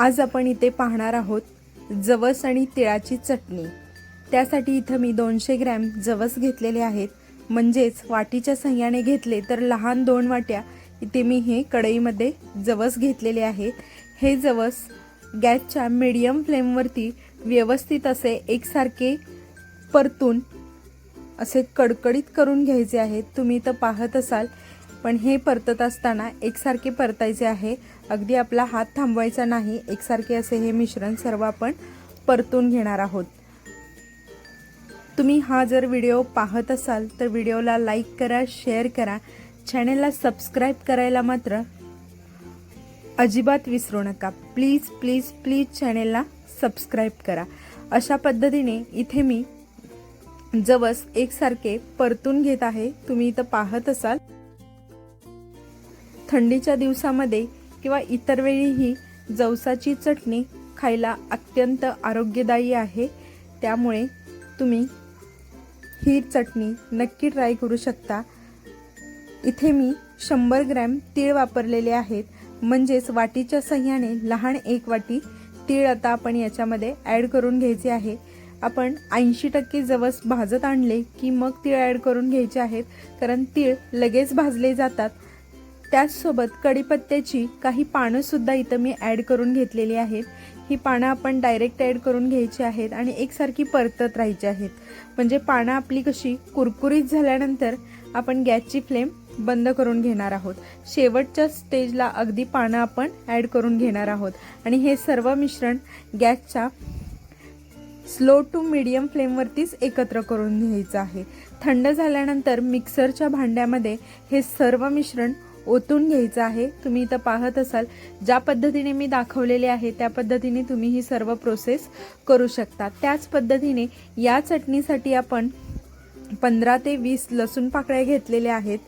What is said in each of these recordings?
आज आपण इथे पाहणार आहोत जवस आणि तिळाची चटणी. त्यासाठी इथं मी दोनशे ग्रॅम जवस घेतलेले आहेत. म्हणजेच वाटीच्या सहाय्याने घेतले तर लहान दोन वाट्या इथे मी हे कढईमध्ये जवस घेतलेले आहेत हे जवस गॅसच्या मीडियम फ्लेमवरती व्यवस्थित असे एकसारखे परतून असे कडकडीत करून घ्यायचे आहेत. तुम्ही तर पाहत असाल पण हे परतत असताना एकसारखे परतायचे आहे. अगदी आपला हात थांबवायचा नाही. एकसारखे असे हे मिश्रण सर्व आपण परतून घेणार आहोत. तुम्ही हा जर व्हिडिओ पाहत असाल तर व्हिडिओला लाईक करा शेअर करा. चॅनेलला सबस्क्राईब करायला मात्र अजिबात विसरू नका. प्लीज प्लीज प्लीज चॅनेलला सबस्क्राईब करा. अशा पद्धतीने इथे मी जवस एकसारखे परतून घेत आहे. तुम्ही इथं पाहत असाल थंडीच्या दिवसामध्ये किंवा इतर वेळीही जवसाची चटणी खायला अत्यंत आरोग्यदायी आहे. त्यामुळे तुम्ही ही चटणी नक्की ट्राय करू शकता. इथे मी शंभर ग्रॅम तीळ वापरलेले आहेत. म्हणजेच वाटीच्या सह्याने लहान एक वाटी तीळ आता आपण याच्यामध्ये ॲड करून घ्यायचे आहे. आपण ऐंशी टक्के जवस भाजत आणले की मग तीळ ॲड करून घ्यायचे आहेत. कारण तीळ लगेच भाजले जातात. त्याचसोबत कढीपत्त्याची काही पानंसुद्धा इथं मी ॲड करून घेतलेली आहेत. ही पानं आपण डायरेक्ट ॲड करून घ्यायची आहेत आणि एकसारखी परतत राहायची आहेत. म्हणजे पानं आपली कशी कुरकुरीत झाल्यानंतर आपण गॅसची फ्लेम बंद करून घेणार आहोत. शेवटच्या स्टेजला अगदी पानं आपण ॲड करून घेणार आहोत. आणि हे सर्व मिश्रण गॅसच्या स्लो टू मिडियम फ्लेमवरतीच एकत्र करून घ्यायचं आहे. थंड झाल्यानंतर मिक्सरच्या भांड्यामध्ये हे सर्व मिश्रण ओतून घ्यायचं आहे. तुम्ही इथं पाहत असाल ज्या पद्धतीने मी दाखवलेले आहे त्या पद्धतीने तुम्ही ही सर्व प्रोसेस करू शकता. त्याच पद्धतीने या चटणीसाठी आपण पंधरा ते वीस लसूण पाकळ्या घेतलेल्या आहेत.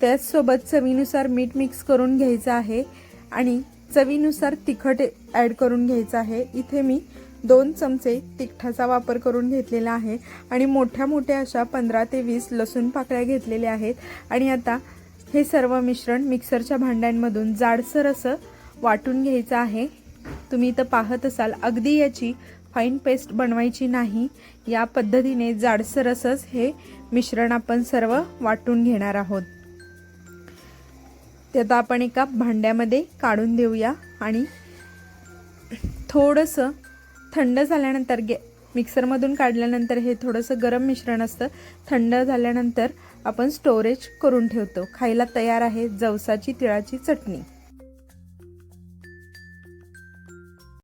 त्याचसोबत चवीनुसार मीठ मिक्स करून घ्यायचं आहे आणि चवीनुसार तिखट ॲड करून घ्यायचं आहे. इथे मी दोन चमचे तिखटाचा वापर करून घेतलेला आहे आणि मोठ्या मोठ्या अशा पंधरा ते वीस लसूण पाकळ्या घेतलेल्या आहेत. आणि आता हे सर्व मिश्रण मिक्सरच्या भांड्यांमधून जाडसर असं वाटून घ्यायचं आहे. तुम्ही इथं पाहत असाल अगदी याची फाईन पेस्ट बनवायची नाही. या पद्धतीने जाडसर असंच हे मिश्रण आपण सर्व वाटून घेणार आहोत. ते आता आपण एका भांड्यामध्ये काढून देऊया आणि थोडंसं थंड झाल्यानंतर गे मिक्सरमधून काढल्यानंतर हे थोडंसं गरम मिश्रण असतं. थंड झाल्यानंतर आपण स्टोरेज करून ठेवतो. खायला तयार आहे जवसाची तिळाची चटणी.